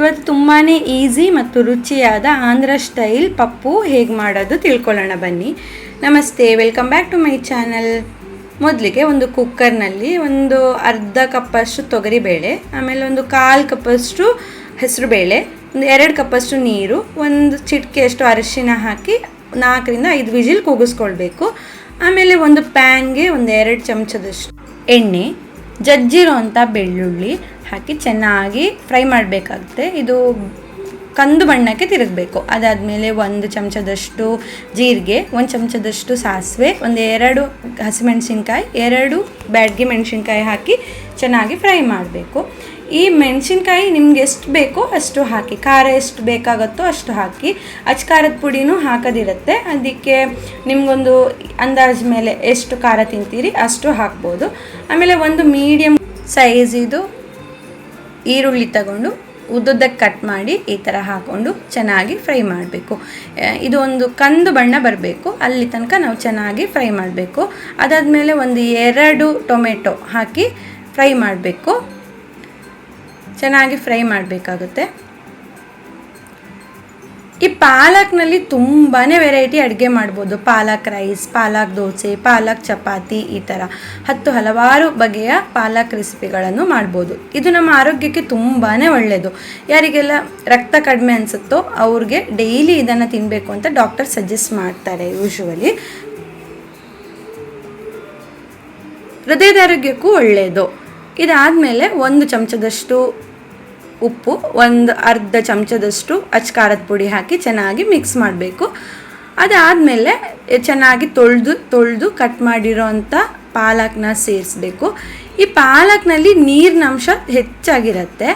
ಇವತ್ತು ತುಂಬಾ ಈಸಿ ಮತ್ತು ರುಚಿಯಾದ ಆಂಧ್ರ ಸ್ಟೈಲ್ ಪಪ್ಪು ಹೇಗೆ ಮಾಡೋದು ತಿಳ್ಕೊಳ್ಳೋಣ ಬನ್ನಿ. ನಮಸ್ತೆ welcome back to my channel ಮೊದಲಿಗೆ ಒಂದು ಕುಕ್ಕರ್ನಲ್ಲಿ ಒಂದು ಅರ್ಧ ಕಪ್ಪಷ್ಟು ತೊಗರಿಬೇಳೆ, ಆಮೇಲೆ ಒಂದು ಕಾಲು ಕಪ್ಪಷ್ಟು ಹೆಸರುಬೇಳೆ, ಒಂದು ಎರಡು ಕಪ್ಪಷ್ಟು ನೀರು, ಒಂದು ಚಿಟಿಕೆಯಷ್ಟು ಅರಿಶಿನ ಹಾಕಿ ನಾಲ್ಕರಿಂದ ಐದು ವಿಜಿಲ್ ಕೂಗಿಸ್ಕೊಳ್ಬೇಕು. ಆಮೇಲೆ ಒಂದು ಪ್ಯಾನ್ಗೆ ಒಂದು ಎರಡು ಚಮಚದಷ್ಟು ಎಣ್ಣೆ ಜಜ್ಜಿರೋ ಅಂಥ ಬೆಳ್ಳುಳ್ಳಿ ಹಾಕಿ ಚೆನ್ನಾಗಿ ಫ್ರೈ ಮಾಡಬೇಕಾಗುತ್ತೆ. ಇದು ಕಂದು ಬಣ್ಣಕ್ಕೆ ತಿರುಗಬೇಕು. ಅದಾದಮೇಲೆ ಒಂದು ಚಮಚದಷ್ಟು ಜೀರಿಗೆ, ಒಂದು ಚಮಚದಷ್ಟು ಸಾಸಿವೆ, ಒಂದು ಎರಡು ಹಸಿಮೆಣಸಿನ್ಕಾಯಿ, ಎರಡು ಬ್ಯಾಡ್ಗೆ ಮೆಣಸಿನ್ಕಾಯಿ ಹಾಕಿ ಚೆನ್ನಾಗಿ ಫ್ರೈ ಮಾಡಬೇಕು. ಈ ಮೆಣಸಿನ್ಕಾಯಿ ನಿಮ್ಗೆ ಎಷ್ಟು ಬೇಕೋ ಅಷ್ಟು ಹಾಕಿ, ಖಾರ ಎಷ್ಟು ಬೇಕಾಗುತ್ತೋ ಅಷ್ಟು ಹಾಕಿ ಅಚ್ ಖಾರದ ಪುಡಿನೂ ಹಾಕೋದಿರುತ್ತೆ. ಅದಕ್ಕೆ ನಿಮಗೊಂದು ಅಂದಾಜು ಮೇಲೆ ಎಷ್ಟು ಖಾರ ತಿಂತೀರಿ ಅಷ್ಟು ಹಾಕ್ಬೋದು. ಆಮೇಲೆ ಒಂದು ಮೀಡಿಯಮ್ ಸೈಜ್ ಇದು ಈರುಳ್ಳಿ ತಗೊಂಡು ಉದ್ದುದ್ದಕ್ಕೆ ಕಟ್ ಮಾಡಿ ಈ ಥರ ಹಾಕ್ಕೊಂಡು ಚೆನ್ನಾಗಿ ಫ್ರೈ ಮಾಡಬೇಕು. ಇದು ಒಂದು ಕಂದು ಬಣ್ಣ ಬರಬೇಕು. ಅಲ್ಲಿ ತನಕ ನಾವು ಚೆನ್ನಾಗಿ ಫ್ರೈ ಮಾಡಬೇಕು. ಅದಾದಮೇಲೆ ಒಂದು ಎರಡು ಟೊಮೆಟೊ ಹಾಕಿ ಫ್ರೈ ಮಾಡಬೇಕು. ಚೆನ್ನಾಗಿ ಫ್ರೈ ಮಾಡಬೇಕಾಗುತ್ತೆ. ಈ ಪಾಲಕ್ನಲ್ಲಿ ತುಂಬಾ ವೆರೈಟಿ ಅಡುಗೆ ಮಾಡ್ಬೋದು. ಪಾಲಕ್ ರೈಸ್ ಪಾಲಕ್ ದೋಸೆ, ಪಾಲಕ್ ಚಪಾತಿ ಈ ಥರ ಹತ್ತು ಹಲವಾರು ಬಗೆಯ ಪಾಲಕ್ ರೆಸಿಪಿಗಳನ್ನು ಮಾಡ್ಬೋದು. ಇದು ನಮ್ಮ ಆರೋಗ್ಯಕ್ಕೆ ತುಂಬಾ ಒಳ್ಳೆಯದು ಯಾರಿಗೆಲ್ಲ ರಕ್ತ ಕಡಿಮೆ ಅನಿಸುತ್ತೋ ಅವ್ರಿಗೆ ಡೈಲಿ ಇದನ್ನು ತಿನ್ನಬೇಕು ಅಂತ ಡಾಕ್ಟರ್ ಸಜೆಸ್ಟ್ ಮಾಡ್ತಾರೆ ಯೂಶುವಲಿ ಹೃದಯದ ಆರೋಗ್ಯಕ್ಕೂ ಒಳ್ಳೆಯದು ಇದಾದಮೇಲೆ ಒಂದು ಚಮಚದಷ್ಟು ಉಪ್ಪು, ಒಂದು ಅರ್ಧ ಚಮಚದಷ್ಟು ಅಚ್ ಖಾರದ ಪುಡಿ ಹಾಕಿ ಚೆನ್ನಾಗಿ ಮಿಕ್ಸ್ ಮಾಡಬೇಕು. ಅದಾದಮೇಲೆ ಚೆನ್ನಾಗಿ ತೊಳೆದು ತೊಳೆದು ಕಟ್ ಮಾಡಿರೋ ಅಂಥ ಪಾಲಕ್ನ ಸೇರಿಸ್ಬೇಕು. ಈ ಪಾಲಕ್ನಲ್ಲಿ ನೀರಿನ ಅಂಶ ಹೆಚ್ಚಾಗಿರುತ್ತೆ.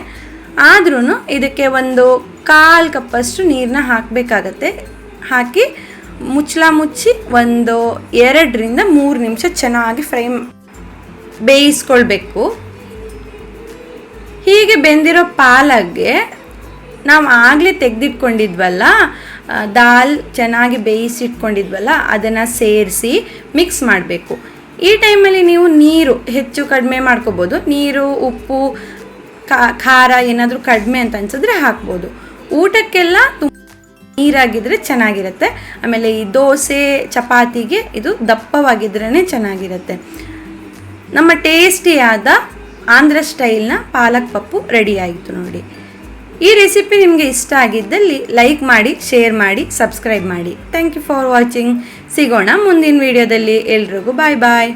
ಆದ್ರೂ ಇದಕ್ಕೆ ಒಂದು ಕಾಲು ಕಪ್ಪಷ್ಟು ನೀರನ್ನ ಹಾಕಬೇಕಾಗತ್ತೆ. ಹಾಕಿ ಮುಚ್ಚಲ ಮುಚ್ಚಿ ಒಂದು ಎರಡರಿಂದ ಮೂರು ನಿಮಿಷ ಚೆನ್ನಾಗಿ ಫ್ರೈ ಬೇಯಿಸ್ಕೊಳ್ಬೇಕು. ಹೀಗೆ ಬೆಂದಿರೋ ಪಾಲಕ್ಗೆ ನಾವು ಆಗಲೇ ತೆಗೆದಿಟ್ಕೊಂಡಿದ್ವಲ್ಲ ದಾಲ್ ಚೆನ್ನಾಗಿ ಬೇಯಿಸಿಟ್ಕೊಂಡಿದ್ವಲ್ಲ, ಅದನ್ನು ಸೇರಿಸಿ ಮಿಕ್ಸ್ ಮಾಡಬೇಕು. ಈ ಟೈಮಲ್ಲಿ ನೀವು ನೀರು ಹೆಚ್ಚು ಕಡಿಮೆ ಮಾಡ್ಕೋಬೋದು. ನೀರು, ಉಪ್ಪು ಖಾರ ಏನಾದರೂ ಕಡಿಮೆ ಅಂತ ಅನ್ಸಿದ್ರೆ ಹಾಕ್ಬೋದು. ಊಟಕ್ಕೆಲ್ಲ ತುಂಬ ನೀರಾಗಿದ್ದರೆ ಚೆನ್ನಾಗಿರುತ್ತೆ. ಆಮೇಲೆ ಈ ದೋಸೆ, ಚಪಾತಿಗೆ ಇದು ದಪ್ಪವಾಗಿದ್ರೇ ಚೆನ್ನಾಗಿರುತ್ತೆ. ನಮ್ಮ ಟೇಸ್ಟಿಯಾದ ಆಂಧ್ರ ಸ್ಟೈಲ್ನ ಪಾಲಕ್ ಪಪ್ಪು ರೆಡಿ ಆಯಿತು ನೋಡಿ. ಈ ರೆಸಿಪಿ ನಿಮಗೆ ಇಷ್ಟ ಆಗಿದ್ದಲ್ಲಿ ಲೈಕ್ ಮಾಡಿ ಶೇರ್ ಮಾಡಿ ಸಬ್ಸ್ಕ್ರೈಬ್ ಮಾಡಿ. ಥ್ಯಾಂಕ್ ಯು ಫಾರ್ ವಾಚಿಂಗ್ ಸಿಗೋಣ ಮುಂದಿನ ವಿಡಿಯೋದಲ್ಲಿ ಎಲ್ರಿಗೂ ಬಾಯ್ ಬಾಯ್